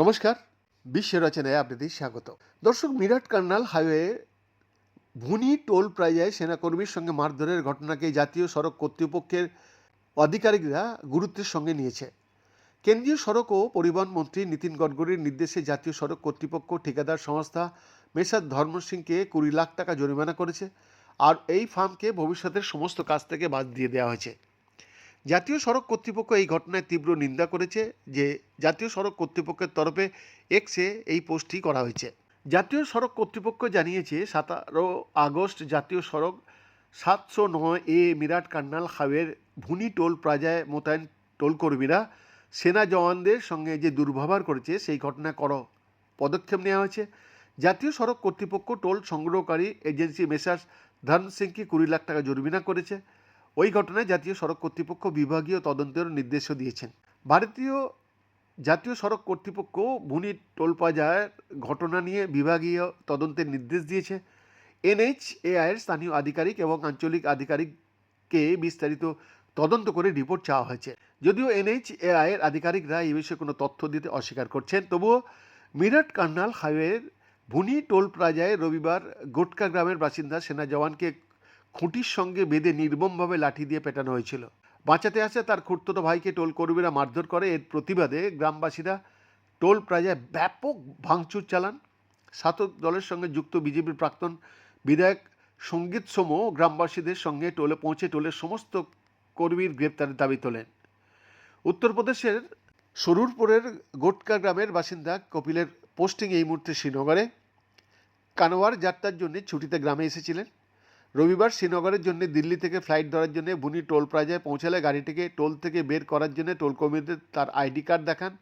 নমস্কার বিশ্ব রচনায় আপনাদের স্বাগত। দর্শক, মিরাট কার্নাল হাইওয়ে ভুনি টোল প্লাজায় সেনাকর্মীর সঙ্গে মারধরের ঘটনাকে জাতীয় সড়ক কর্তৃপক্ষের আধিকারিকরা গুরুত্বের সঙ্গে নিয়েছে। কেন্দ্রীয় সড়ক ও পরিবহন মন্ত্রী নীতিন গডকরির নির্দেশে জাতীয় সড়ক কর্তৃপক্ষ ঠিকাদার সংস্থা মেসার ধর্ম সিংকে কুড়ি লাখ টাকা জরিমানা করেছে, আর এই ফার্মকে ভবিষ্যতের সমস্ত কাজ থেকে বাদ দিয়ে দেওয়া হয়েছে। জাতীয় সড়ক কর্তৃপক্ষ এই ঘটনায় তীব্র নিন্দা করেছে যে জাতীয় সড়ক কর্তৃপক্ষের তরফে এক্সে এই পোস্টটি করা হয়েছে। জাতীয় সড়ক কর্তৃপক্ষ জানিয়েছে, সতেরো আগস্ট জাতীয় সড়ক সাতশো নয় এ মিরাট কান্নাল হাইওয়ের ভুনি টোল প্লাজায় মোতায়েন টোলকর্মীরা সেনা জওয়ানদের সঙ্গে যে দুর্ব্যবহার করেছে, সেই ঘটনায় কর পদক্ষেপ নেওয়া হয়েছে। জাতীয় সড়ক কর্তৃপক্ষ টোল সংগ্রহকারী এজেন্সি মেসার্স ধর্ম সিংকে কুড়ি লাখ টাকা জরিমানা করেছে। ওই ঘটনায় জাতীয় সড়ক কর্তৃপক্ষ বিভাগীয় তদন্তের নির্দেশও দিয়েছেন। ভারতীয় জাতীয় সড়ক কর্তৃপক্ষ ভুনি টোল প্লাজার ঘটনা নিয়ে বিভাগীয় তদন্তের নির্দেশ দিয়েছে। এনএইচএআইয়ের স্থানীয় আধিকারিক এবং আঞ্চলিক আধিকারিককে বিস্তারিত তদন্ত করে রিপোর্ট চাওয়া হয়েছে। যদিও এনএইচ এআইয়ের আধিকারিকরা এই বিষয়ে কোনো তথ্য দিতে অস্বীকার করছেন, তবুও মিরাট কার্নাল হাইওয়ের ভুনি টোল প্লাজায় রবিবার গোটকা গ্রামের বাসিন্দা সেনা জওয়ানকে খুঁটির সঙ্গে বেঁধে নির্মমভাবে লাঠি দিয়ে পেটানো হয়েছিল। বাঁচাতে আসে তার খুঁড়তো ভাইকে টোল কর্মীরা মারধর করে। এর প্রতিবাদে গ্রামবাসীরা টোল প্লাজায় ব্যাপক ভাঙচুর চালান। শাসক দলের সঙ্গে যুক্ত বিজেপির প্রাক্তন বিধায়ক সংগীত সোম গ্রামবাসীদের সঙ্গে টোলে পৌঁছে টোলের সমস্ত কর্মীর গ্রেপ্তারের দাবি তোলেন। উত্তরপ্রদেশের সরুরপুরের গোটকা গ্রামের বাসিন্দা কপিলের পোস্টিং এই মুহূর্তে শ্রীনগরে। কানোয়ার যাত্রার জন্য ছুটিতে গ্রামে এসেছিলেন। রবিবার শ্রীনগরের জন্য দিল্লি থেকে ফ্লাইট ধরার জন্য বুনি টোল প্লাজায় পৌঁছালে গাড়িটিকে টোল থেকে বের করার জন্য টোল কর্মীদের তার আইডি কার্ড দেখান।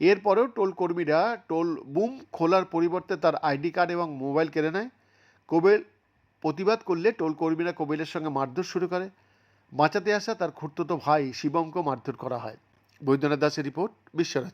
এরপরেও টোল কর্মীরা টোল বুম খোলার পরিবর্তে তার আইডি কার্ড এবং মোবাইল কেড়ে নেয়। কোবেল প্রতিবাদ করলে টোল কর্মীরা কোবেলের সঙ্গে মারধর শুরু করে। বাঁচাতে আসা তার খুঁড়তো ভাই শিবমকে মারধর করা হয়। বৈদ্যনাথ দাসের রিপোর্ট বিশ্বরচন